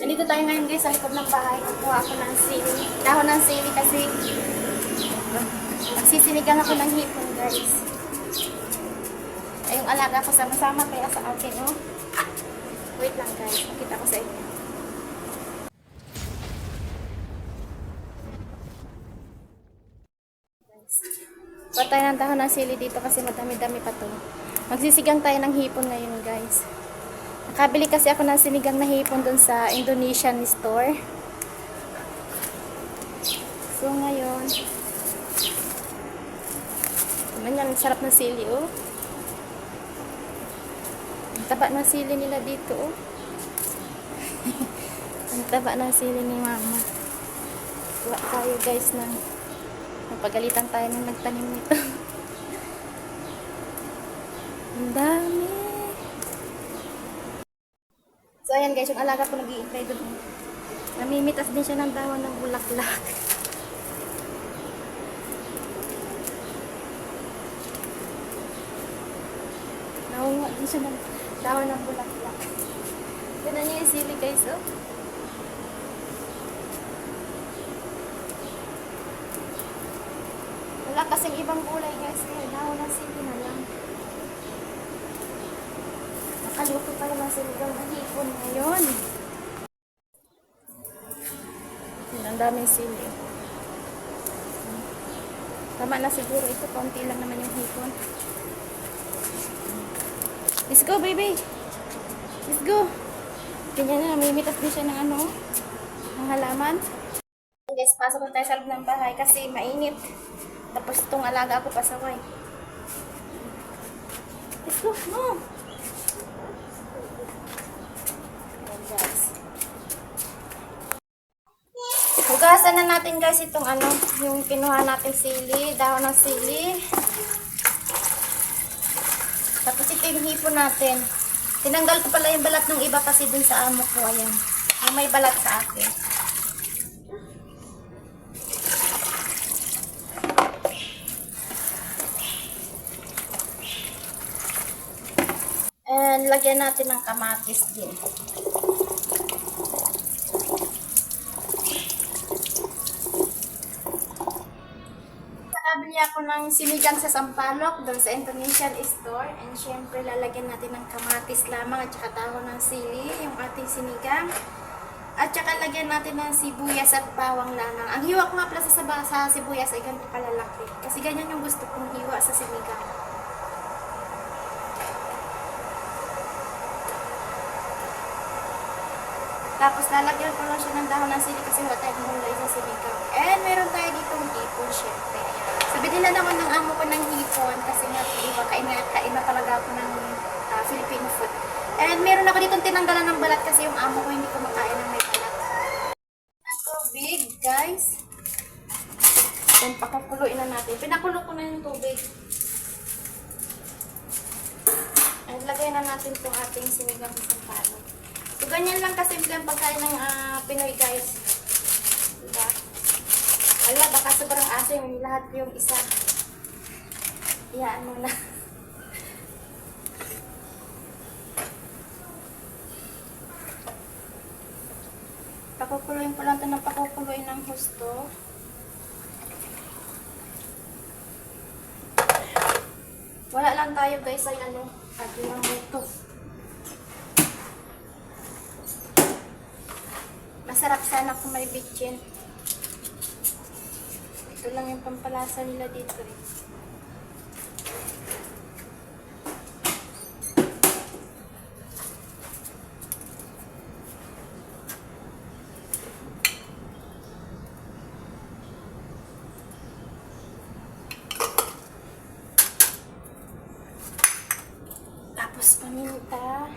Nandito tayo ngayon guys sa likod ng bahay. Kukuha ako ng sili. Dahon ng sili kasi magsisinigang ako ng hipon guys. Ay, yung alaga ko sama-sama kaya sa akin, oh. Wait lang guys, makita ko sa inyo. Kuha tayo ng dahon ng sili dito kasi madami-dami pa to. Magsisigang tayo ng hipon ngayon guys. Nakabili kasi ako ng sinigang na hipon dun sa Indonesian store. So ngayon, naman yan, sarap ng sili oh. Ang taba ng sili nila dito oh. ang taba ng sili ni mama. Kuha tayo guys ng napagalitan tayo nung nagtanim nito. ang dami. So, ayan guys, yung alaga ko nag-iintay doon. Namimitas din siya ng dahon ng bulaklak. Naunga din siya ng dahon ng bulaklak. Yan niya yung sili guys, oh. Wala kasing ibang gulay guys, kaya dahon ng sili na lang. Nakaluto pa naman sinigang na hipon ngayon. Yun, ang daming sili. Tama na siguro ito, konti lang naman yung hipon. Let's go, baby! Let's go! Ganyan na, namimitas din siya ng ano, ng halaman. Guys, pasok na tayo sa loob ng bahay kasi mainit. Tapos itong alaga ako pasaway. Let's go, mom! Ayan, guys. Hugasan na natin guys itong ano, yung kinuha natin sili, dahon ng sili. Tapos ito yung hipon natin. Tinanggal ko pala yung balat ng iba kasi dun sa amo ko, ayan. Yung may balat sa akin. And lagyan natin ng kamatis din. Nakabili ako ng sinigang sa Sampaloc doon sa Indonesian store. And syempre, lalagyan natin ng kamatis lamang at saka dahon ng sili, yung ating sinigang. At saka lagyan natin ng sibuyas at bawang lamang. Ang hiwa ko nga pala sa, saba- sa sibuyas ay ganito kalalaki. Kasi ganyan yung gusto kong hiwa sa sinigang. Tapos lalagyan ko lang siya ng dahon ng sili kasi wala tayong gulay sa sinigang. And meron tayo dito ng hipon, syempre. Ayan. Sabi nila naman ng amo ko ng hipon kasi nga, di ba, kain na, kain na talaga ako ng ah, Filipino food. And meron ako dito tinanggalan ng balat kasi yung amo ko hindi kumakain ng may balat. Tubig, guys. Then, pakukuluin na natin. Pinakulo ko na yung tubig. And lagay na natin itong ating sinigang sa palo. So, ganyan lang kasimple ang pagkain ng ah, Pinoy, guys. Diba? Ala, baka sobrang asim lahat yung isa. Iyaan mo na. Pakukuluin ko lang ito ng pakukuluin ng husto. Wala lang tayo guys ay ano, at yung ito. Masarap sana kung may bitchin. Ito lang yung pampalasa nila dito eh. Tapos paminta.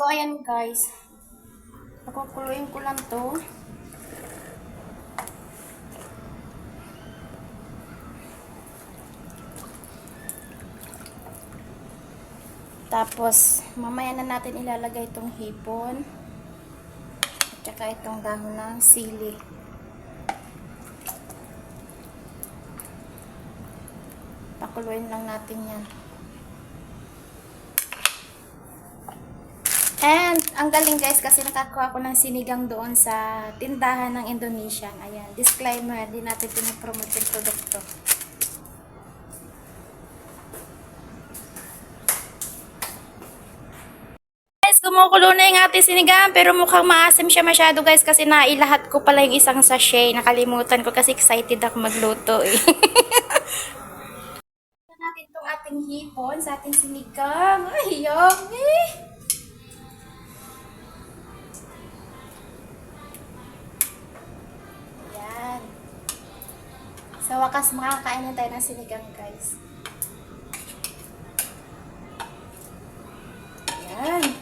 So, ayan guys. Pakukuluin ko lang to. Tapos, mamaya na natin ilalagay itong hipon. At saka itong dahon ng sili. Pakuluin lang natin yan. And, ang galing guys kasi nakakuha ko ng sinigang doon sa tindahan ng Indonesian. Ayan, disclaimer, di natin pinapromote yung produkto. Guys, kumukulo na yung ating sinigang pero mukhang maasim siya masyado guys kasi nailahat ko pala yung isang sachet. Nakalimutan ko kasi excited ako magluto eh. Natin itong ating hipon sa ating sinigang. Ay, yummy! Sa wakas, makakain na tayo ng sinigang, guys. Yan.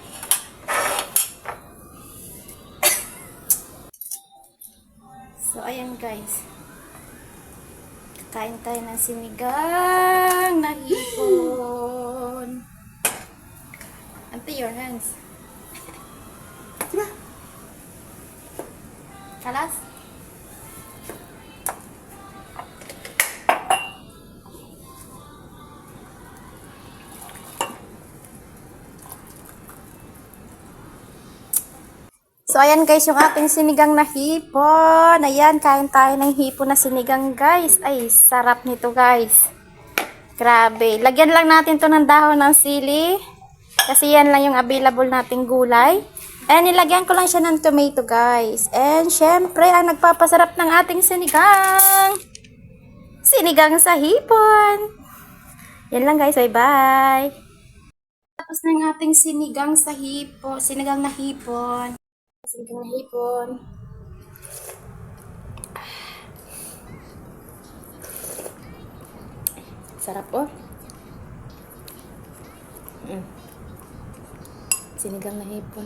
So, ayan, guys. Kain tayo ng sinigang na hipon. Ante, your hands. Diba? Kalas? So, ayan guys, yung ating sinigang na hipon. Ayan, kain tayo ng hipon na sinigang guys. Ay, sarap nito guys. Grabe. Lagyan lang natin to ng dahon ng sili. Kasi yan lang yung available nating gulay. And nilagyan ko lang siya ng tomato guys. And syempre, ang nagpapasarap ng ating sinigang. Sinigang sa hipon. Yan lang guys. Bye-bye. Tapos na yung ating sinigang sa hipon. Sinigang na hipon. Sinigang na hipon. Sarap oh. Mm. Sinigang na hipon.